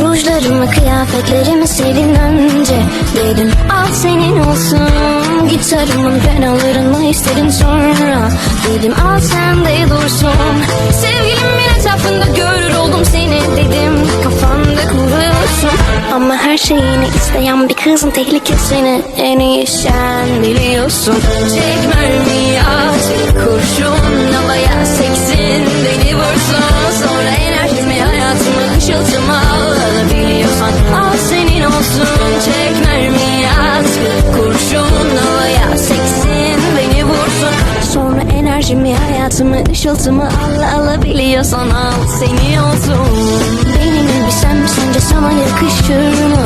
Rujlarımı kıyafetlerimi silin önce Dedim al senin olsun Gitarımın penalarını istedim sonra Dedim al sen de dursun Sevgilimin şeyini isteyen bir kızın tehlikesini En iyi sen biliyorsun. Çek mermiyi at Kurşun havaya seksin. Beni vursun Sonra enerjimi hayatımı ışıltımı alabiliyorsan. Al senin olsun Çek mermiyi at Kurşun havaya seksin. Beni vursun Sonra enerjimi hayatımı ışıltımı al Alabiliyorsan. Al senin olsun. Benim elbisem sence sana yakışır mı?